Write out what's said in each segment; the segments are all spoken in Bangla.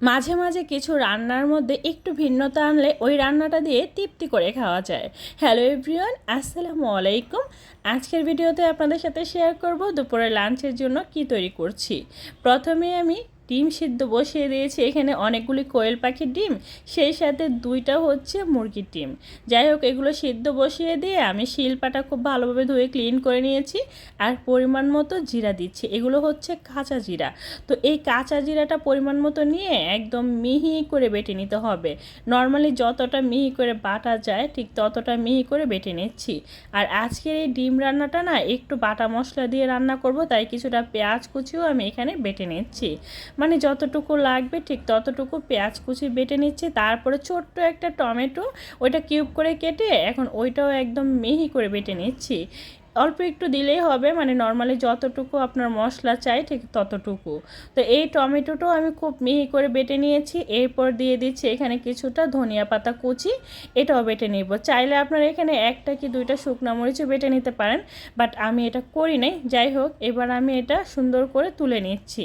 মাঝে মাঝে কিছু রান্নার মধ্যে একটু ভিন্নতা আনলে ওই রান্নাটা দিয়ে তৃপ্তি করে খাওয়া যায়। হ্যালো এভরিওয়ান আসসালামু আলাইকুম। আজকের ভিডিওতে আপনাদের সাথে শেয়ার করব দুপুরের লাঞ্চের জন্য কি তৈরি করছি। প্রথমে আমি ডিম সিদ্ধ বসিয়ে দিয়েছি। এখানে অনেকগুলি কোয়েল পাখির ডিম, সেই সাথে দুইটা হচ্ছে মুরগির ডিম। যাই হোক, এগুলো সিদ্ধ বসিয়ে দিয়ে আমি শিলপাটা খুব ভালোভাবে ধুয়ে ক্লিন করে নিয়েছি আর পরিমাণ মতো জিরা দিচ্ছি। এগুলো হচ্ছে কাঁচা জিরা। তো এই কাঁচা জিরাটা পরিমাণ মতো নিয়ে একদম মিহি করে বেটে নিতে হবে। নর্মালি যতটা মিহি করে বাটা যায়, ঠিক ততটা মিহি করে বেটে নিচ্ছি। আর আজকের এই ডিম রান্নাটা না, একটু বাটা মশলা দিয়ে রান্না করব, তাই কিছুটা পেঁয়াজ কুচিও আমি এখানে বেটে নিচ্ছি। মানে যতটুকু লাগবে ঠিক ততটুকু পেঁয়াজ কুচি বেটে নিচ্ছি, তারপরে ছোট্ট একটা টমেটো, ওইটা কিউব করে কেটে এখন ওইটাও একদম মিহি করে বেটে নিচ্ছি। অল্প একটু দিলেই হবে মানে নর্মালি যতটুকু আপনার মশলা চাই ঠিক ততটুকু। তো এই টমেটোটাও আমি খুব মিহি করে বেটে নিয়েছি, এরপর দিয়ে দিচ্ছি এখানে কিছুটা ধনিয়া পাতা কুচি, এটাও বেটে নিব। চাইলে আপনারা এখানে একটা কি দুইটা শুকনো মরিচও বেটে নিতে পারেন বাট আমি এটা করি নাই। যাই হোক, এবার আমি এটা সুন্দর করে তুলে নিচ্ছি।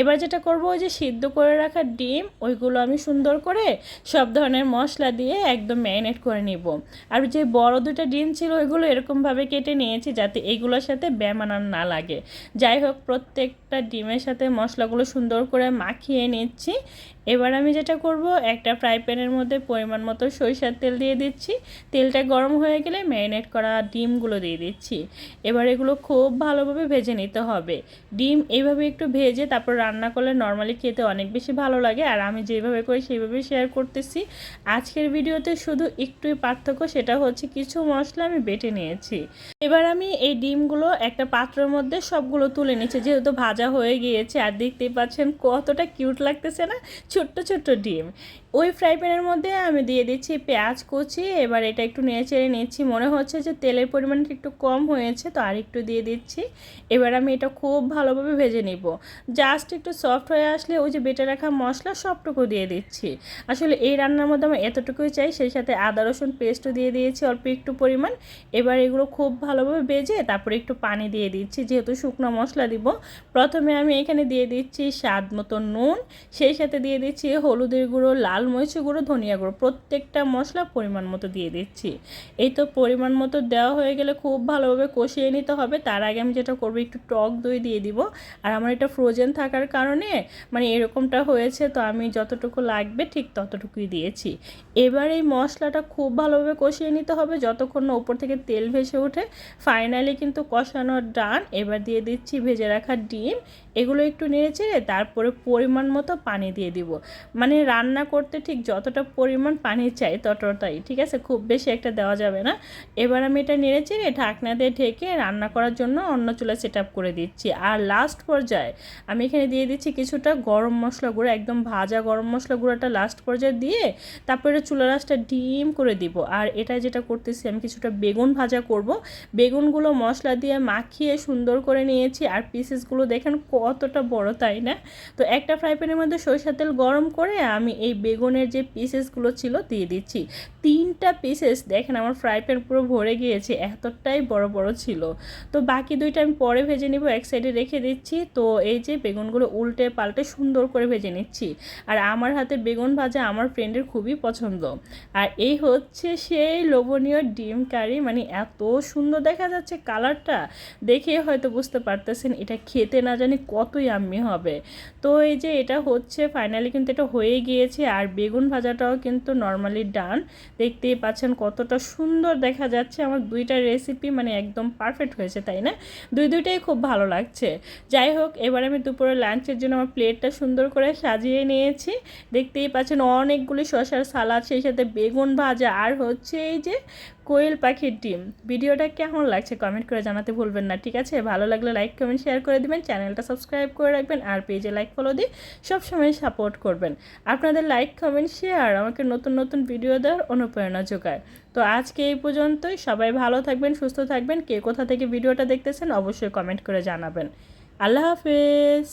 এবার যেটা করব, ওই যে সিদ্ধ করে রাখা ডিম, ওইগুলো আমি সুন্দর করে সব ধরনের মশলা দিয়ে একদম ম্যারিনেট করে নিব। আর যে বড় দুটো ডিম ছিল, ওইগুলো এরকমভাবে কেটে নিয়েছি। নিয়েছি যাতে এইগুলোর সাথে ব্যামানান না লাগে। যাই হোক, প্রত্যেকটা ডিমের সাথে মশলাগুলো সুন্দর করে মাখিয়ে নিচ্ছি। এবার আমি যেটা করব, একটা ফ্রাই প্যানের মধ্যে পরিমাণ মতো সরিষার তেল দিয়ে দিচ্ছি। তেলটা গরম হয়ে গেলে ম্যারিনেট করা ডিমগুলো দিয়ে দিচ্ছি। এবার এগুলো খুব ভালোভাবে ভেজে নিতে হবে। ডিম এইভাবে একটু ভেজে তারপর রান্না করলে নর্মালি খেতে অনেক বেশি ভালো লাগে। আর আমি যেভাবে করি, সেইভাবে শেয়ার করতেছি। আজকের ভিডিওতে শুধু একটুই পার্থক্য, সেটা হচ্ছে কিছু মশলা আমি বেটে নিয়েছি। এবার আমি এই ডিমগুলো একটা পাত্রের মধ্যে সবগুলো তুলে নিচ্ছি যেহেতু ভাজা হয়ে গিয়েছে। আর দেখতেই পাচ্ছেন কতটা কিউট লাগতেছে না? ছোট্ট ছোট্ট ডিম। ওই ফ্রাই প্যানের মধ্যে আমি দিয়ে দিচ্ছি পেঁয়াজ কুচি, এবার এটা একটু নেড়ে চেড়ে নিচ্ছি। মনে হচ্ছে যে তেলের পরিমাণটা একটু কম হয়েছে, তো আর একটু দিয়ে দিচ্ছি। এবার আমি এটা খুব ভালোভাবে ভেজে নিব। জাস্ট একটু সফট হয়ে আসলে ওই যে বেটে রাখা মশলা সবটুকু দিয়ে দিচ্ছি। আসলে এই রান্নার মধ্যে আমি এতটুকুই চাই, সেই সাথে আদা, রসুন পেস্টও দিয়ে দিয়েছি অল্প একটু পরিমাণ। এবার এগুলো খুব ভালোভাবে ভেজে তারপরে একটু পানি দিয়ে দিচ্ছি, যেহেতু শুকনো মশলা দিব। প্রথমে আমি এখানে দিয়ে দিচ্ছি স্বাদ মতো নুন, সেই সাথে দিয়ে দিচ্ছি হলুদের গুঁড়ো, লাল লাল মরিচ গুঁড়ো, ধনিয়া গুঁড়ো, প্রত্যেকটা মশলা পরিমাণ মতো দিয়ে দিচ্ছি। এই তো পরিমাণ মতো দেওয়া হয়ে গেলে খুব ভালোভাবে কষিয়ে নিতে হবে। তার আগে আমি যেটা করব, একটু টক দই দিয়ে দিব। আর আমার এটা ফ্রোজেন থাকার কারণে মানে এরকমটা হয়েছে, তো আমি যতটুকু লাগবে ঠিক ততটুকুই দিয়েছি। এবার এই মশলাটা খুব ভালোভাবে কষিয়ে নিতে হবে, যতক্ষণ না উপর থেকে তেল ভেসে ওঠে। ফাইনালি কিন্তু কষানোর ডান এবার দিয়ে দিচ্ছি ভেজে রাখা ডিম। এগুলো একটু নেড়ে চেড়ে তারপরে পরিমাণ মতো পানি দিয়ে দিব। মানে রান্না করতে করতে ঠিক যতটা পরিমাণ পানি চাই ততটাই, ঠিক আছে? খুব বেশি একটা দেওয়া যাবে না। এবার আমি এটা নেড়ে চেড়ে ঢাকনা দিয়ে ঢেকে রান্না করার জন্য অন্য চুলা সেট করে দিচ্ছি। আর লাস্ট পর্যায়ে আমি এখানে দিয়ে দিচ্ছি কিছুটা গরম মশলা গুঁড়ো, একদম ভাজা গরম মশলা গুঁড়োটা লাস্ট পর্যায়ে দিয়ে তারপরে চুলা রাসটা ডিম করে দিব। আর এটা যেটা করতেছি আমি কিছুটা বেগুন ভাজা করব। বেগুনগুলো মশলা দিয়ে মাখিয়ে সুন্দর করে নিয়েছি আর পিসেসগুলো দেখেন কতটা বড়, তাই না? তো একটা ফ্রাই প্যানের মধ্যে সরিষার তেল গরম করে আমি এই বেগুন বেগুনের যে পিসেসগুলো ছিল দিয়ে দিচ্ছি। তিনটা পিসেস দেখেন আমার ফ্রাই প্যান পুরো ভরে গিয়েছে, এতটাই বড় বড় ছিল। তো বাকি দুইটা আমি পরে ভেজে নিব, এক সাইডে রেখে দিচ্ছি। তো এই যে বেগুনগুলো উল্টে পাল্টে সুন্দর করে ভেজে নিচ্ছি। আর আমার হাতে বেগুন ভাজা আমার ফ্রেন্ডের খুবই পছন্দ। আর এই হচ্ছে সেই লোভনীয় ডিম কারি মানে এত সুন্দর দেখা যাচ্ছে কালারটা দেখে হয়তো বুঝতে পারতেছেন, এটা খেতে না জানি কতই আম্মি হবে। তো এই যে এটা হচ্ছে ফাইনালি কিন্তু এটা হয়ে গিয়েছে। আর বেগুন ভাজাটাও কিন্তু নর্মালি ডান দেখতেই পাচ্ছেন কতটা সুন্দর দেখা যাচ্ছে। আমার দুইটা রেসিপি মানে একদম পারফেক্ট হয়েছে, তাই না? দুই দুইটাই খুব ভালো লাগছে। যাই হোক, এবার আমি দুপুরে লাঞ্চের জন্য আমার প্লেটটা সুন্দর করে সাজিয়ে নিয়েছি। দেখতেই পাচ্ছেন অনেকগুলি শশার সালাদ সেই সাথে বেগুন ভাজা, আর হচ্ছে এই যে কোয়েল পাখির ডিম। ভিডিওটা কেমন লাগছে কমেন্ট করে জানাতে ভুলবেন না, ঠিক আছে? ভালো লাগলে লাইক কমেন্ট শেয়ার করে দেবেন চ্যানেলটা সাবস্ক্রাইব করে রাখবেন, আর পেজে লাইক ফলো দিয়ে সবসময় সাপোর্ট করবেন। আপনাদের লাইক কমেন্ট শেয়ার আমাকে নতুন নতুন ভিডিও দেওয়ার অনুপ্রেরণা যোগায়। তো আজকে এই পর্যন্তই, সবাই ভালো থাকবেন, সুস্থ থাকবেন, কে কোথা থেকে ভিডিওটা দেখতেছেন অবশ্যই কমেন্ট করে জানাবেন। আল্লাহ হাফেজ!